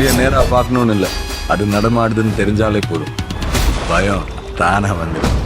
புலிய நேராக பார்க்கணும்னு இல்லை. அது நடமாடுதுன்னு தெரிஞ்சாலே போதும். பயம் தானே வந்துடும்.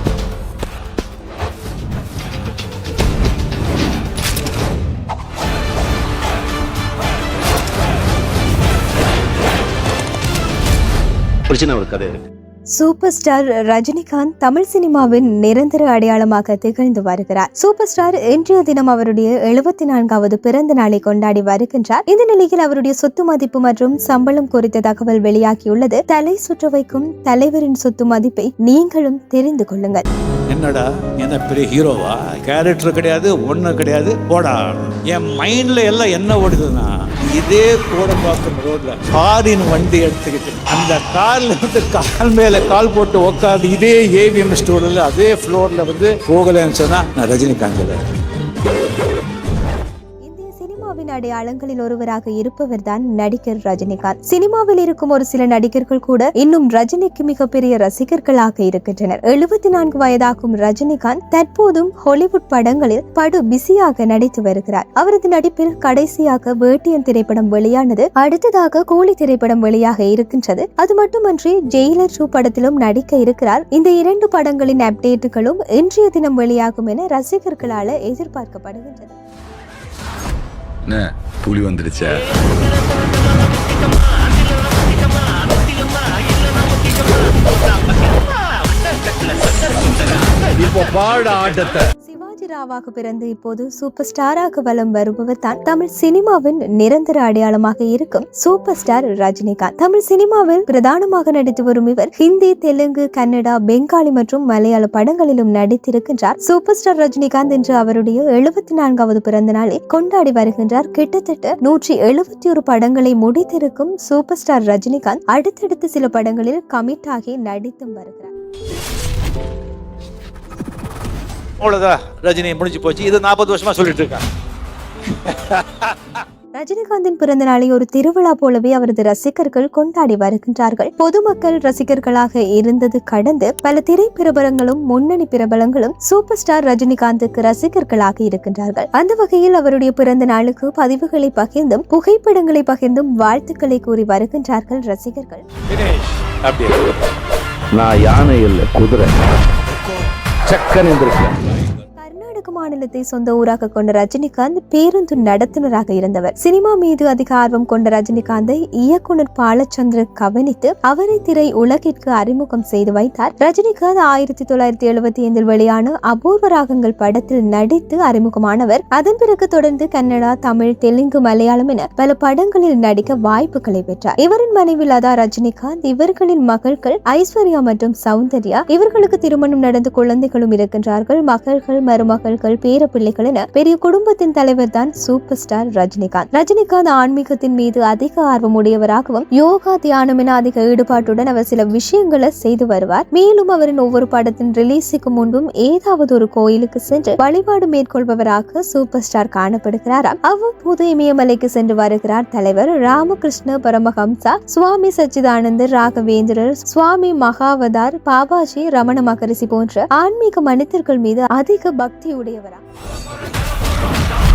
ஒரு சின்ன ஒரு கதை இருக்கு. சூப்பர் ஸ்டார் ரஜினிகாந்த் தமிழ் சினிமாவின் நிரந்தர அடையாளமாக திகழ்ந்து வருகிறார். சூப்பர் ஸ்டார் இன்றைய தினம் அவருடைய எழுபத்தி நான்காவது பிறந்த நாளை கொண்டாடி வருகின்றார். இந்த நிலையில் அவருடைய சொத்து மதிப்பு மற்றும் சம்பளம் குறித்த தகவல் வெளியாகியுள்ளது. தலை சுற்ற வைக்கும் தலைவரின் சொத்து மதிப்பை நீங்களும் தெரிந்து கொள்ளுங்கள். என்னடா என்ன பெரிய ஹீரோவா? கேரக்டர் கிடையாது ஒன்றும் கிடையாது போடா. என் மைண்டில் எல்லாம் என்ன ஓடுதுன்னா இதே கோடம்பாக்கம் ரோட்ல காரின் வண்டி எடுத்துக்கிட்டு அந்த கார்ல வந்து கால் மேல கால் போட்டு உட்காந்து இதே ஏவிஎம் ஸ்டோர்ல அதே ஃப்ளோர்ல வந்து போகலன்னு சொன்னா நான் ரஜினிகாந்த் அடையாளங்களில் ஒருவராக இருப்பவர் தான் நடிகர் ரஜினிகாந்த். சினிமாவில் இருக்கும் ஒரு சில நடிகர்கள் கூட இன்னும் ரஜினிக்கு மிகப்பெரிய ரசிகர்களாக இருக்கின்றனர். எழுபத்தி நான்கு வயதாகும் ரஜினிகாந்த் தற்போதும் ஹாலிவுட் படங்களில் படு பிஸியாக நடித்து வருகிறார். அவரது நடிப்பில் கடைசியாக வேட்டியன் திரைப்படம் வெளியானது அடுத்ததாக கூலி திரைப்படம் வெளியாக இருக்கின்றது. அது மட்டுமன்றி ஜெயிலர் டூ படத்திலும் நடிக்க இருக்கிறார். இந்த இரண்டு படங்களின் அப்டேட்டுகளும் இன்றைய தினம் வெளியாகும் என ரசிகர்களால எதிர்பார்க்கப்படுகின்றது. என்ன புலி வந்துடுச்சா. இப்போ பாட ஆட்டத்தை. ராவாக பிறந்து இப்போது சூப்பர் ஸ்டாராக வலம் வருபவர் தான் தமிழ் சினிமாவின் நிரந்தர அடையாளமாக இருக்கும் சூப்பர் ஸ்டார் ரஜினிகாந்த். தமிழ் சினிமாவில் பிரதானமாக நடித்து வரும் இவர் ஹிந்தி தெலுங்கு கன்னடா பெங்காலி மற்றும் மலையாள படங்களிலும் நடித்திருக்கின்றார். சூப்பர் ஸ்டார் ரஜினிகாந்த் என்று அவருடைய எழுபத்தி நான்காவது பிறந்த நாளை கொண்டாடி வருகின்றார். கிட்டத்தட்ட நூற்றி எழுபத்தி ஒரு படங்களை முடித்திருக்கும் சூப்பர் ஸ்டார் ரஜினிகாந்த் அடுத்தடுத்து சில படங்களில் கமிட் ஆகி நடித்தும் வருகிறார். அவ்வளவுதான். ரஜினி முடிஞ்சு போச்சு. இது நாற்பது வருஷமா சொல்லிட்டு இருக்காங்க ரஜினிகாந்தின் பிறந்த நாளை ஒரு திருவிழா போலவே அவரது ரசிகர்கள் கொண்டாடி வருகின்றார்கள். பொதுமக்கள் ரசிகர்களாக இருந்தது கடந்து பல திரை பிரபலங்களும் முன்னணி பிரபலங்களும் சூப்பர் ஸ்டார் ரஜினிகாந்துக்கு ரசிகர்களாக இருக்கின்றார்கள். அந்த வகையில் அவருடைய பிறந்த நாளுக்கு பதிவுகளை பகிர்ந்தும் புகைப்படங்களை பகிர்ந்தும் வாழ்த்துக்களை கூறி வருகின்றார்கள் ரசிகர்கள். நான் யானை இல்லை குதிரை. சக்கன் எந்திருக்கேன் கர்நாடக மாநிலத்தை சொந்த ஊராக கொண்ட ரஜினிகாந்த் பேருந்து நடத்துனராக இருந்தவர். சினிமா மீது அதிக ஆர்வம் கொண்ட ரஜினிகாந்தை இயக்குனர் பாலச்சந்திரன் கவனித்து அவரை திரை உலகிற்கு அறிமுகம் செய்து வைத்தார். ரஜினிகாந்த் ஆயிரத்தி தொள்ளாயிரத்தி எழுபத்தி ஐந்தில் வெளியான அபூர்வ ராகங்கள் படத்தில் நடித்து அறிமுகமானவர். அதன் பிறகு தொடர்ந்து கன்னடா தமிழ் தெலுங்கு மலையாளம் என பல படங்களில் நடிக்க வாய்ப்புகளை பெற்றார். இவரின் மனைவி லதா ரஜினிகாந்த் இவர்களின் மகள்கள் ஐஸ்வர்யா மற்றும் சௌந்தர்யா. இவர்களுக்கு திருமணம் நடந்து குழந்தைகளும் இருக்கின்றார்கள். மகள்கள் மருமகள்கள் பேர பிள்ளைகள் என பெரிய குடும்பத்தின் தலைவர் தான் சூப்பர் ஸ்டார் ரஜினிகாந்த். ரஜினிகாந்த் ஆன்மீகத்தின் மீது அதிக ஆர்வம் உடையவராகவும் யோகா தியானம் என அதிக ஈடுபாட்டுடன் அவர் சில விஷயங்களை செய்து வருவார். மேலும் அவரின் ஒவ்வொரு படத்தின் ரிலீஸுக்கு முன்பும் ஏதாவது ஒரு கோயிலுக்கு சென்று வழிபாடு மேற்கொள்பவராக சூப்பர் ஸ்டார் காணப்படுகிறாராம் அவ்வப்போது இமயமலைக்கு சென்று வருகிறார் தலைவர் ராமகிருஷ்ண பரமஹம்சா சுவாமி சச்சிதானந்தர் ராகவேந்திரர் சுவாமி மகாவதார் பாபாஜி ரமண மகரிஷி போன்ற ஆன்மீக மனிதர்கள் மீது அதிக பக்தி உடையவர். சினிமாவில்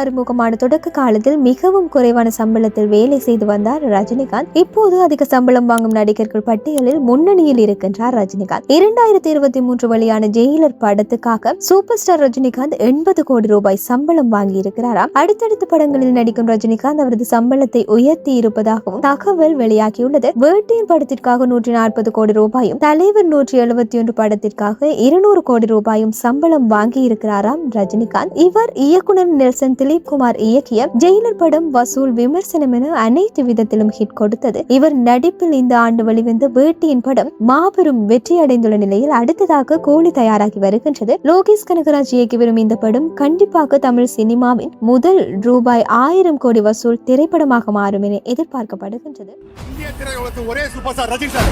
அறிமுகமான தொடக்க காலத்தில் மிகவும் குறைவான சம்பளத்தில் வேலை செய்து வந்தார் ரஜினிகாந்த். இப்போது அதிக சம்பளம் வாங்கும் நடிகர்கள் பட்டியலில் முன்னணியில் இருக்கின்றார் ரஜினிகாந்த். இரண்டாயிரத்தி இருபத்தி மூன்று வெளியான ஜெயிலர் படத்துக்காக சூப்பர் ஸ்டார் ரஜினிகாந்த் எண்பது கோடி ரூபாய் சம்பளம் வாங்கி இருக்கிறாராம் அடுத்தடுத்த படங்களில் நடிக்கும் ரஜினிகாந்த் அவரது சம்பளத்தை உயர்த்தி இருப்பதாகவும் தகவல் வெளியாகியுள்ளது. வேட்டையின் படத்திற்காக நூற்றி நாற்பது கோடி ரூபாயும் தலைவர் நூற்றி எழுபத்தி ஒன்று படத்திற்காக இருநூறு கோடி ரூபாயும் சம்பளம் வாங்கி இருக்கிறாராம் ரஜினிகாந்த். இவர் இயக்குனர் நெல்சன் திலீப் குமார் இயக்கிய ஜெயிலர் படம் வசூல் விமர்சனம் என அனைத்து விதத்திலும் ஹிட் கொடுத்தது இவர் நடிப்பில் இந்த ஆண்டு வெளிவந்த வேட்டியின் படம் மாபெரும் வெற்றி அடைந்துள்ள நிலையில் அடுத்ததாக கோழி தயாராகி வருகின்றது லோகேஷ் கனகராஜ் இயக்கி வரும் இந்த படம் கண்டிப்பாக தமிழ் சினிமாவின் முதல் ரூபாய் ஆயிரம் கோடி வசூல் திரைப்படமாக மாறும் என எதிர்பார்க்கப்படுகின்றது ஒரே சூப்பர் ஸ்டார் ரஜினி சார்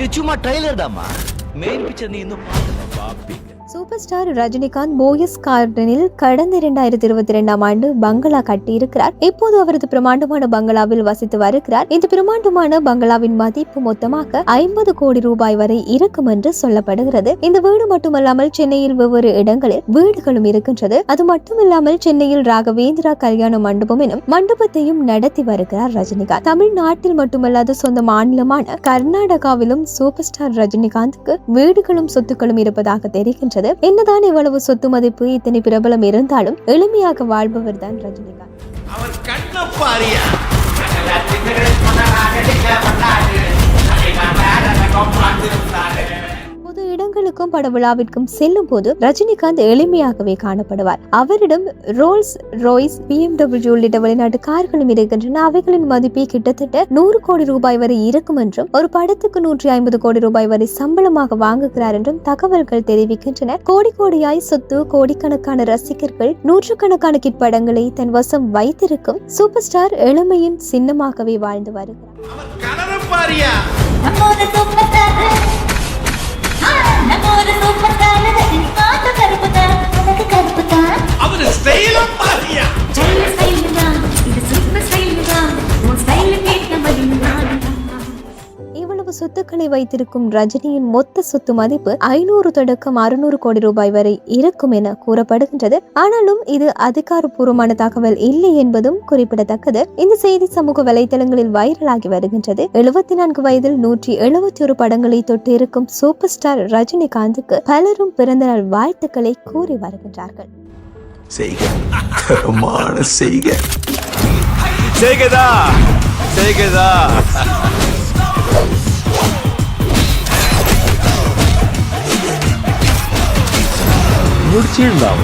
இது சும்மா ட்ரைலர் தாம்மா மெயின் பிக்சர் நீ இன்னும் பார்க்கல சூப்பர் ஸ்டார் ரஜினிகாந்த் போயஸ் கார்டனில் கடந்த இரண்டாயிரத்தி இருபத்தி இரண்டாம் ஆண்டு பங்களா கட்டியிருக்கிறார். இப்போது அவரது பிரமாண்டமான பங்களாவில் வசித்து வருகிறார். இந்த பிரமாண்டமான பங்களாவின் மதிப்பு மொத்தமாக ஐம்பது கோடி ரூபாய் வரை இருக்கும் என்று சொல்லப்படுகிறது. இந்த வீடு மட்டுமல்லாமல் சென்னையில் வெவ்வேறு இடங்களில் வீடுகளும் இருக்கின்றது. அது மட்டுமில்லாமல் சென்னையில் ராகவேந்திரா கல்யாண மண்டபம் எனும் மண்டபத்தையும் நடத்தி வருகிறார் ரஜினிகாந்த். தமிழ்நாட்டில் மட்டுமல்லாது சொந்த மாநிலமான கர்நாடகாவிலும் சூப்பர் ஸ்டார் ரஜினிகாந்துக்கு வீடுகளும் சொத்துக்களும் இருப்பதாக தெரிகின்றது. என்னதான் இவ்வளவு சொத்து மதிப்பு இத்தனை பிரபலம் இருந்தாலும் எளிமையாக வாழ்பவர் தான் ரஜினிகாந்த். அவர் கண்ணப்பாரியா இடங்களுக்கும் பட விழாவிற்கும் செல்லும் போது ரஜினிகாந்த் எளிமையாகவே காணப்படுவார். அவரிடம் ரோல்ஸ் ராய்ஸ் பிஎம்டபிள்யூ உள்ளிட்ட வெளிநாட்டு கார்களும் இருக்கின்றன. அவைகளின் மதிப்பே கிட்டத்தட்ட நூறு கோடி ரூபாய் வரை இருக்கும் என்றும் ஒரு படத்துக்கு நூற்றி ஐம்பது கோடி ரூபாய் வரை சம்பளமாக வாங்குகிறார் என்றும் தகவல்கள் தெரிவிக்கின்றன. கோடி கோடியாய் சொத்து கோடிக்கணக்கான ரசிகர்கள் நூற்றுக்கணக்கான கிட்படங்களை தன் வசம் வைத்திருக்கும் சூப்பர் ஸ்டார் எளிமையின் சின்னமாகவே வாழ்ந்து வருகிறார். அவரு சூப்பர் ஸ்டார் கருப்பு தான். கருப்பு தான். அவரு சொத்துக்களை வைத்திருக்கும் ரஜினியின் மொத்த சொத்து மதிப்பு ஐநூறு தொடக்கம் அறுநூறு கோடி ரூபாய் வரை இருக்கும் என கூறப்படுகின்றது. ஆனாலும் இது அதிகாரப்பூர்வமான தகவல் இல்லை என்பதும் குறிப்பிடத்தக்கது. இந்த செய்தி சமூக வலைதளங்களில் வைரலாகி வருகின்றது. எழுபத்தி நான்கு வயதில் நூற்றி எழுபத்தி ஒரு படங்களை தொட்டு இருக்கும் சூப்பர் ஸ்டார் ரஜினிகாந்துக்கு பலரும் பிறந்தநாள் வாழ்த்துக்களை கூறி வருகின்றார்கள். செய்க. தரமான செய்க. செய்கதா? செய்கதா? முடிச்சிருந்தான்